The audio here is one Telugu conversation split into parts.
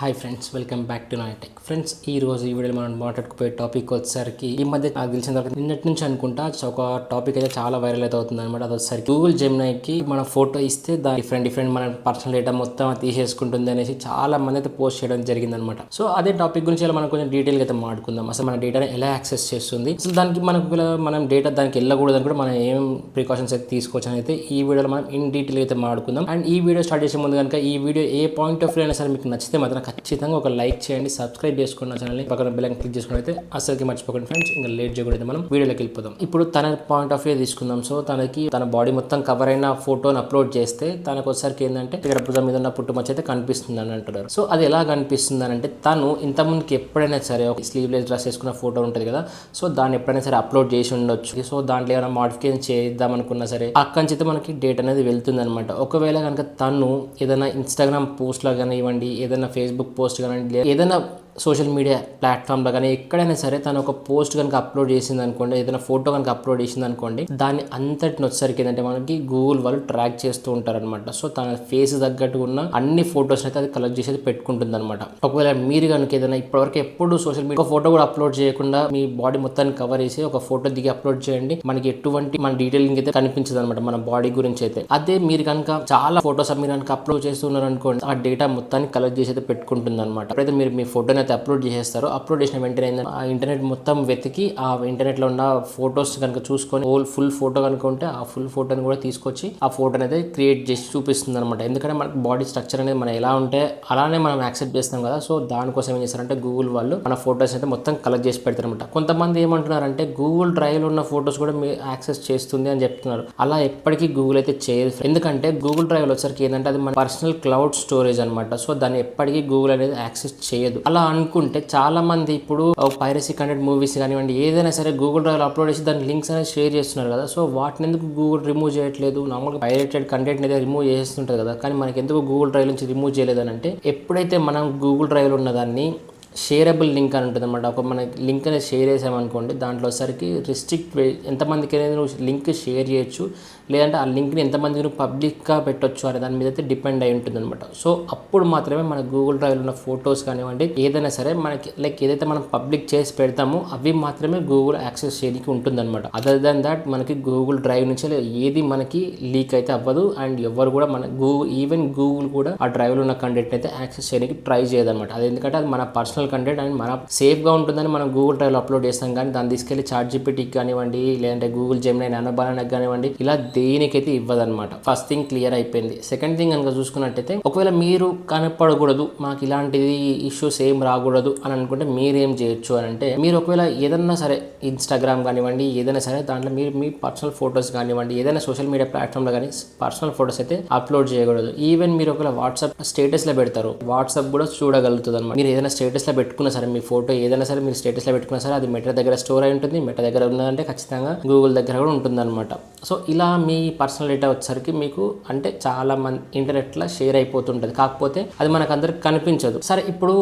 Hi friends welcome back to nai tech friends ఈ రోజు ఈ వీడియోలో మనం మాట్లాడుకుపోయే టాపిక్ వచ్చేసరికి ఈ మధ్య నాకు తెలిసిన తర్వాత నిన్నటి నుంచి అనుకుంటా ఒక టాపిక్ అయితే చాలా వైరల్ అయితే అవుతుంది అనమాట అది వచ్చేసరికి గూగుల్ జెమినాకి మన ఫోటో ఇస్తే దాని డిఫరెంట్ డిఫరెంట్ మన పర్సనల్ డేటా మొత్తం తీసేసుకుంటుంది అనేసి చాలా మంది అయితే పోస్ట్ చేయడం జరిగింది అనమాట సో అదే టాపిక్ గురించి ఇలా మనం కొంచెం డీటెయిల్గా అయితే మాట్లాడుకుందాం. అసలు మన డేటాని ఎలా యాక్సెస్ చేస్తుంది? అసలు దానికి మనకు మనం డేటా దానికి వెళ్ళకూడదు అని కూడా మనం ఏం ప్రికాషన్స్ అయితే తీసుకోవచ్చు అయితే ఈ వీడియోలో మనం ఇన్ డీటెయిల్ అయితే మాట్లాడుకుందాం. అండ్ ఈ వీడియో స్టార్ట్ చేసే ముందు కనుక ఈ video a point of view అయినా సరే మీకు నచ్చితే మాత్రం ఖచ్చితంగా ఒక లైక్ చేయండి సబ్స్క్రైబ్ చేసుకున్న ఛానల్ని. పక్కన బెల్ క్లిక్ చేసుకుని అయితే అసలుకి మర్చిపోకండి ఫ్రెండ్స్ ఇంకా లేట్ చేయకూడదు మనం వీడియోలోకి వెళ్ళిపోదాం. ఇప్పుడు తన పాయింట్ ఆఫ్ వ్యూ తీసుకుందాం. సో తనకి తన బాడీ మొత్తం కవర్ అయిన ఫోటోని అప్లోడ్ చేస్తే తనకు ఒకసారికి ఏంటంటే ఇక్కడ భుజం మీద ఉన్న పుట్టుమచ్చ అయితే కనిపిస్తుంది అని అంటున్నారు. సో అది ఎలా కనిపిస్తుంది అని అంటే తను ఇంతకుముందుకి ఎప్పుడైనా సరే ఒక స్లీవ్లెస్ డ్రెస్ వేసుకున్న ఫోటో ఉంటుంది కదా. సో దాన్ని ఎప్పుడైనా సరే అప్లోడ్ చేసి ఉండొచ్చు. సో దాంట్లో ఏమైనా మాడిఫికేషన్ చేద్దాం అనుకున్నా సరే అక్కడి నుంచి అయితే మనకి డేట్ అనేది వెళ్తుంది అనమాట ఒకవేళ కనుక తను ఏదైనా ఇన్స్టాగ్రామ్ పోస్ట్లో కానివ్వండి ఏదైనా ఫేస్బుక్ పోస్ట్ కానీ ఏదైనా సోషల్ మీడియా ప్లాట్ఫామ్లో కానీ ఎక్కడైనా సరే తను ఒక పోస్ట్ కనుక అప్లోడ్ చేసింది అనుకోండి ఏదైనా ఫోటో కనుక అప్లోడ్ చేసింది అనుకోండి దాన్ని అంతటిని వచ్చేసరికి ఏంటంటే మనకి గూగుల్ వాళ్ళు ట్రాక్ చేస్తూ ఉంటారనమాట సో తన ఫేస్ తగ్గట్టు ఉన్న అన్ని ఫొటోస్ అయితే అది కలెక్ట్ చేసి పెట్టుకుంటుంది అనమాట ఒకవేళ మీరు కనుక ఏదైనా ఇప్పటివరకు ఎప్పుడు సోషల్ మీడియా ఫోటో కూడా అప్లోడ్ చేయకుండా మీ బాడీ మొత్తాన్ని కవర్ చేసి ఒక ఫోటో దిగి అప్లోడ్ చేయండి మనకి ఎటువంటి మన డీటెయిలింగ్ అయితే కనిపించదు అనమాట మన బాడీ గురించి అయితే. అదే మీరు కనుక చాలా ఫొటోస్ మీరు కనుక అప్లోడ్ చేస్తున్నారు అనుకోండి ఆ డేటా మొత్తాన్ని కలెక్ట్ చేసి అయితే పెట్టుకుంటుంది అనమాట ఎప్పుడైతే మీరు మీ ఫోటోని అయితే అప్లోడ్ చేసేస్తారో అప్లోడ్ చేసిన వెంటనే ఆ ఇంటర్నెట్ మొత్తం వెతికి ఆ ఇంటర్నెట్లో ఉన్న ఫొటోస్ కనుక చూసుకొని హోల్ ఫుల్ ఫోటో కనుక ఉంటే ఆ ఫుల్ ఫోటోని కూడా తీసుకొచ్చి ఆ ఫోటోని అయితే క్రియేట్ చేసి చూపిస్తుంది అనమాట ఎందుకంటే మనకి బాడీ స్ట్రక్చర్ అనేది మనం ఎలా ఉంటే అలానే మనం యాక్సెప్ట్ చేస్తాం కదా. సో దానికోసం ఏం చేస్తారంటే గూగుల్ వాళ్ళు మన ఫొటోస్ అయితే మొత్తం కలెక్ట్ చేసి పెడతారు అనమాట కొంతమంది ఏమంటున్నారంటే గూగుల్ డ్రైవ్లో ఉన్న ఫొటోస్ కూడా మీరు యాక్సెస్ చేస్తుంది అని చెప్తున్నారు. అలా ఎప్పటికీ గూగుల్ అయితే చేయదు. ఎందుకంటే గూగుల్ డ్రైవ్లో వచ్చరికి ఏంటంటే అది మన పర్సనల్ క్లౌడ్ స్టోరేజ్ అనమాట సో దాన్ని ఎప్పటికీ గూగుల్ అనేది యాక్సెస్ చేయదు. అలా అనుకుంటే చాలామంది ఇప్పుడు పైరసీ కంటెంట్ మూవీస్ కానివ్వండి ఏదైనా సరే గూగుల్ డ్రైవ్ అప్లోడ్ చేసి దాని లింక్స్ అనేది షేర్ చేస్తున్నారు కదా. సో వాటిని ఎందుకు గూగుల్ రిమూవ్ చేయట్లేదు? నార్మల్గా పైరేటెడ్ కంటెంట్ అయితే రిమూవ్ చేస్తుంటుంది కదా. కానీ మనకి ఎందుకు గూగుల్ డ్రైవ్ నుంచి రిమూవ్ చేయలేదని అంటే ఎప్పుడైతే మనం గూగుల్ డ్రైవ్లో ఉన్నదాన్ని షేరబుల్ లింక్ అని ఉంటుంది అనమాట ఒక మన లింక్ అనేది షేర్ చేసామనుకోండి దాంట్లో సరికి రిస్ట్రిక్ట్ ఎంతమందికి అనేది నువ్వు లింక్ షేర్ చేయొచ్చు లేదంటే ఆ లింక్ని ఎంతమందికి నువ్వు పబ్లిక్గా పెట్టొచ్చు అనే దాని మీద అయితే డిపెండ్ అయి ఉంటుంది అనమాట సో అప్పుడు మాత్రమే మన గూగుల్ డ్రైవ్లో ఉన్న ఫొటోస్ కానివ్వండి ఏదైనా సరే మనకి లైక్ ఏదైతే మనం పబ్లిక్ చేసి పెడతామో అవి మాత్రమే గూగుల్ యాక్సెస్ చేయడానికి ఉంటుందన్నమాట అదర్ దాన్ దాట్ మనకి గూగుల్ డ్రైవ్ నుంచి ఏది మనకి లీక్ అయితే అవ్వదు అండ్ ఎవరు కూడా మన గూగుల్ ఈవెన్ గూగుల్ కూడా ఆ డ్రైవ్లో ఉన్న కంటెంట్ అయితే యాక్సెస్ చేయడానికి ట్రై చేయదన్నమాట. అది ఎందుకంటే అది మన పర్సనల్ కంటెంట్ అండ్ మన సేఫ్గా ఉంటుందని మనం గూగుల్ డ్రైవ్లో అప్లోడ్ చేస్తాం. కానీ దాన్ని తీసుకెళ్ళి చార్ట్ జీపీటీకి కానివ్వండి లేదంటే గూగుల్ జెమినై నానోబాలనకి కానివ్వండి ఇలా దేనికైతే ఇవ్వదన్నమాట. ఫస్ట్ థింగ్ క్లియర్ అయిపోయింది. సెకండ్ థింగ్ కనుక చూసుకున్నట్టయితే ఒకవేళ మీరు కనపడకూడదు మాకు ఇలాంటిది ఇష్యూస్ ఏం రాకూడదు అని అనుకుంటే మీరేం చేయొచ్చు అని అంటే మీరు ఒకవేళ ఏదన్నా సరే ఇన్స్టాగ్రామ్ కానివ్వండి ఏదైనా సరే దాంట్లో మీరు మీ పర్సనల్ ఫొటోస్ కానివ్వండి ఏదైనా సోషల్ మీడియా ప్లాట్ఫామ్లో కానీ పర్సనల్ ఫొటోస్ అయితే అప్లోడ్ చేయకూడదు. ఈవెన్ మీరు ఒకవేళ వాట్సాప్ స్టేటస్లో పెడతారు వాట్సాప్ కూడా చూడగలుగుతుంది అనమాట మీరు ఏదైనా స్టేటస్లో పెట్టుకున్నా సరే మీ ఫోటో ఏదైనా సరే మీరు స్టేటస్లో పెట్టుకున్నా సరే అది మెటా దగ్గర స్టోర్ అయి ఉంటుంది. మెటా దగ్గర ఉన్నదంటే ఖచ్చితంగా గూగుల్ దగ్గర కూడా ఉంటుంది అనమాట సో ఇలా మీ పర్సనల్ డేటా వచ్చేసరికి మీకు అంటే చాలా మంది ఇంటర్నెట్లో షేర్ అయిపోతుంటుంది. కాకపోతే అది మనకు అందరికి కనిపించదు. సరే ఇప్పుడు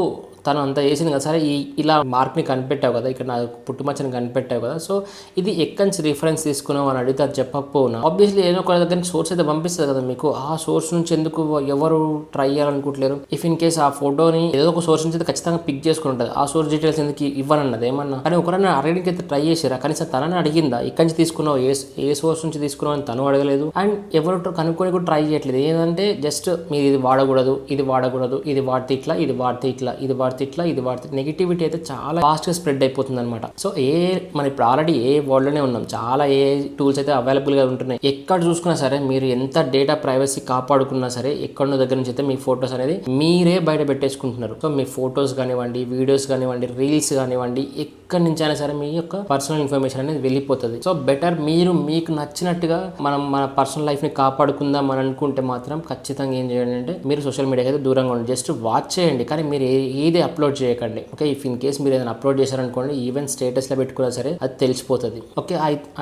తను అంత చేసింది కదా సరే ఈ ఇలా మార్క్ని కనిపెట్టావు కదా ఇక్కడ నా పుట్టుమచ్చని కనిపెట్టావు కదా సో ఇది ఎక్కడి నుంచి రిఫరెన్స్ తీసుకున్నావు అని అడిగితే అది చెప్పకపోనా ఆబ్వియస్లీ ఏదో ఒక దగ్గర సోర్స్ అయితే పంపిస్తుంది కదా మీకు ఆ సోర్స్ నుంచి ఎందుకు ఎవరు ట్రై చేయాలనుకుంటలేరు? ఇఫ్ ఇన్ కేస్ ఆ ఫోటోని ఏదో ఒక సోర్స్ నుంచి అయితే ఖచ్చితంగా పిక్ చేసుకుని ఉంటుంది ఆ సోర్స్ డీటెయిల్స్ ఎందుకు ఇవ్వనన్నది ఏమన్నా? కానీ ఒకరైనా అడగడానికి అయితే ట్రై చేసారా కనీసం తనని అడిగిందా? ఇక్కడి నుంచి తీసుకున్నావు? ఏ ఏ సోర్స్ నుంచి తీసుకున్నావు అని తను అడగలేదు. అండ్ ఎవరు కనుక్కొని కూడా ట్రై చేయట్లేదు. ఏంటంటే జస్ట్ మీరు ఇది వాడకూడదు ఇది వాడకూడదు ఇది వాడితే ఇట్లా ఇది వాడితే ఇట్లా ఇది వాడితే ఇట్లా ఇది వాడితే నెగిటివిటీ అయితే చాలా ఫాస్ట్గా స్ప్రెడ్ అయిపోతుంది అనమాట సో ఏ మన ఇప్పుడు ఆల్రెడీ ఏ వరల్డ్లోనే ఉన్నాం. చాలా ఏ టూల్స్ అయితే అవైలబుల్గా ఉంటున్నాయి. ఎక్కడ చూసుకున్నా సరే మీరు ఎంత డేటా ప్రైవసీ కాపాడుకున్నా సరే ఎక్కడో దగ్గర నుంచి అయితే మీ ఫొటోస్ అనేది మీరే బయట పెట్టేసుకుంటున్నారు. సో మీ ఫొటోస్ కానివ్వండి వీడియోస్ కానివ్వండి రీల్స్ కానివ్వండి ఎక్కడి నుంచి అయినా సరే మీ యొక్క పర్సనల్ ఇన్ఫర్మేషన్ అనేది వెళ్ళిపోతుంది. సో బెటర్ మీరు మీకు నచ్చినట్టుగా మనం మన పర్సనల్ లైఫ్ని కాపాడుకుందాం అని అనుకుంటే మాత్రం ఖచ్చితంగా ఏం చేయండి అంటే మీరు సోషల్ మీడియాకి అయితే దూరంగా ఉండండి. జస్ట్ వాచ్ చేయండి. కానీ మీరు ఏ- ఏది అప్లోడ్ చేయకండి. ఓకే ఇఫ్ ఇన్ కేస్ మీరు ఏదైనా అప్లోడ్ చేశారనుకోండి ఈవెన్ స్టేటస్లో పెట్టుకున్నా సరే అది తెలిసిపోతుంది. ఓకే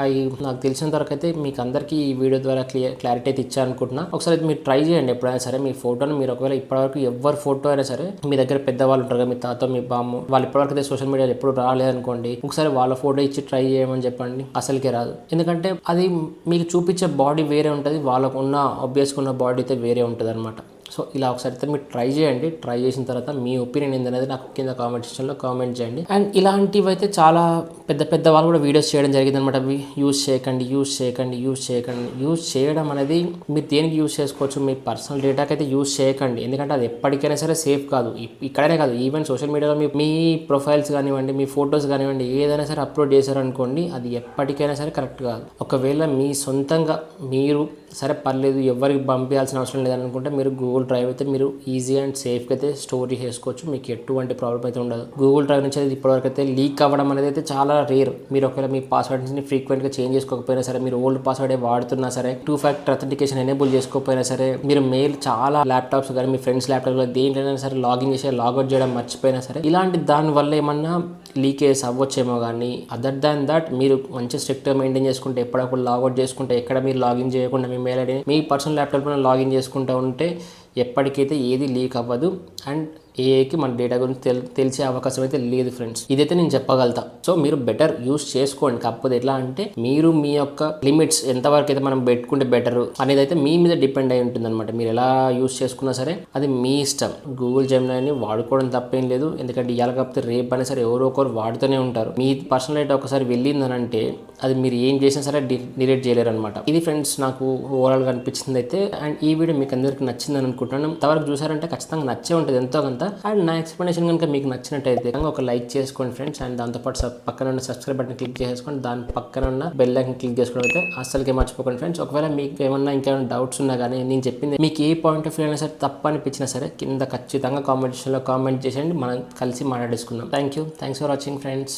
ఐ నాకు తెలిసిన వరకు అయితే మీకు అందరికీ ఈ వీడియో ద్వారా క్లియర్ క్లారిటీ అయితే ఇచ్చారనుకుంటున్నా. ఒకసారి మీరు ట్రై చేయండి ఎప్పుడైనా సరే. మీ ఫోటోని మీరు ఒకవేళ ఇప్పటివరకు ఎవరి ఫోటో అయినా సరే మీ దగ్గర పెద్దవాళ్ళు ఉంటారు కదా మీ తాత మీ బామ్మ వాళ్ళు ఇప్పటివరకు అయితే సోషల్ మీడియాలో ఎప్పుడు రాలేదనుకోండి ఒకసారి వాళ్ళ ఫోటో ఇచ్చి ట్రై చేయమని చెప్పండి. అసలుకే రాదు. ఎందుకంటే అది మీకు చూపించే బాడీ వేరే ఉంటుంది వాళ్ళకు ఉన్న ఆబ్వియస్గా ఉన్న బాడీ అయితే వేరే ఉంటుంది అనమాట సో ఇలా ఒకసారి అయితే మీరు ట్రై చేయండి. ట్రై చేసిన తర్వాత మీ ఒపీనియన్ ఏందనేది నాకు కింద కామెంట్ సెక్షన్లో కామెంట్ చేయండి. అండ్ ఇలాంటివి అయితే చాలా పెద్ద పెద్ద వాళ్ళు కూడా వీడియోస్ చేయడం జరిగింది అనమాట అవి యూస్ చేయకండి యూజ్ చేయకండి యూస్ చేయకండి. యూస్ చేయడం అనేది మీరు దేనికి యూజ్ చేసుకోవచ్చు? మీ పర్సనల్ డేటాకి అయితే యూస్ చేయకండి. ఎందుకంటే అది ఎప్పటికైనా సరే సేఫ్ కాదు. ఇక్కడనే కాదు. ఈవెన్ సోషల్ మీడియాలో మీ మీ ప్రొఫైల్స్ కానివ్వండి మీ ఫొటోస్ కానివ్వండి ఏదైనా సరే అప్లోడ్ చేశారనుకోండి అది ఎప్పటికైనా సరే కరెక్ట్ కాదు. ఒకవేళ మీ సొంతంగా మీరు సరే పర్లేదు ఎవరికి పంపించాల్సిన అవసరం లేదని అనుకుంటే మీరు గూగుల్ డ్రైవ్ అయితే మీరు ఈజీ అండ్ సేఫ్గా అయితే స్టోర్ చేసుకోవచ్చు. మీకు ఎటువంటి ప్రాబ్లం అయితే ఉండదు. గూగుల్ డ్రైవ్ నుంచి అయితే ఇప్పటివరకు అయితే లీక్ అవ్వడం అనేది అయితే చాలా రేర్ మీరు ఒకవేళ మీ పాస్వర్డ్స్ని ఫ్రీక్వెంట్గా చేంజ్ చేసుకోకపోయినా సరే మీరు ఓల్డ్ పాస్వర్డ్ వాడుతున్నా సరే టూ ఫ్యాక్టర్ అథెంటికేషన్ ఎనేబుల్ చేసుకోకపోయినా సరే మీరు మెయిల్ చాలా ల్యాప్టాప్స్ కానీ మీ ఫ్రెండ్స్ ల్యాప్టాప్లో దేంట్లోనైనా సరే లాగిన్ చేసి లాగౌట్ చేయడం మర్చిపోయినా సరే ఇలాంటి దాని వల్ల ఏమన్నా లీకేజ్ అవ్వచ్చేమో కానీ అదర్ దాన్ దట్ మీరు మంచి స్ట్రిక్ట్గా మెయింటైన్ చేసుకుంటే ఎప్పుడప్పుడు లాగౌట్ చేసుకుంటే ఎక్కడ మీరు లాగిన్ చేయకుండా మేము మెయిల్ ఐడి మీ పర్సనల్ ల్యాప్టాప్లో లాగిన్ చేసుకుంటూ ఉంటే ఎప్పటికైతే ఏది లీక్ అవ్వదు. అండ్ ఏఐకి మన డేటా గురించి తెల్ తెలిసే అవకాశం అయితే లేదు ఫ్రెండ్స్ ఇదైతే నేను చెప్పగలుగుతా. సో మీరు బెటర్ యూస్ చేసుకోండి. కాకపోతే ఎట్లా అంటే మీరు మీ యొక్క లిమిట్స్ ఎంతవరకు అయితే మనం పెట్టుకుంటే బెటర్ అనేది అయితే మీ మీద డిపెండ్ అయి ఉంటుంది అనమాట మీరు ఎలా యూస్ చేసుకున్నా సరే అది మీ ఇష్టం. గూగుల్ జెమినాని వాడుకోవడం తప్పేం లేదు. ఎందుకంటే ఇవాళ కాకపోతే రేపు అయినా సరే ఎవరో ఒకరు వాడుతూనే ఉంటారు. మీ పర్సనల్ డేటా ఒకసారి వెళ్ళిందని అంటే అది మీరు ఏం చేసినా సరే డిలీట్ చేయలేరు అనమాట ఇది ఫ్రెండ్స్ నాకు ఓవరాల్గా అనిపించింది అయితే అండ్ ఈ వీడియో మీకు అందరికీ నచ్చిందని అనుకుంటున్నాను ఇంతవరకు చూసారంటే ఖచ్చితంగా నచ్చే ఉంటుంది. ఎంతో కొంత అండ్ నా ఎక్స్ప్లెనేషన్ కనుక మీకు నచ్చినట్టయితే ఒక లైక్ చేసుకోండి ఫ్రెండ్స్ అండ్ దాంతోపాటు పక్కన ఉన్న సబ్స్క్రైబ్ బటన్ క్లిక్ చేసుకోండి. దాని పక్కన ఉన్న బెల్ ఐకన్ క్లిక్ చేసుకోవడం అయితే అస్సలకే మర్చిపోకండి ఫ్రెండ్స్ ఒకవేళ మీకు ఏమన్నా ఇంకేమైనా డౌట్స్ ఉన్నా కానీ నేను చెప్పింది మీకు ఏ పాయింట్ ఆఫ్ వ్యూ అయినా సరే తప్ప అనిపించినా సరే కింద ఖచ్చితంగా కామెంట్ కామెంట్ చేసేయండి. మనం కలిసి మాట్లాడేసుకుందాం. Thank you thanks for watching friends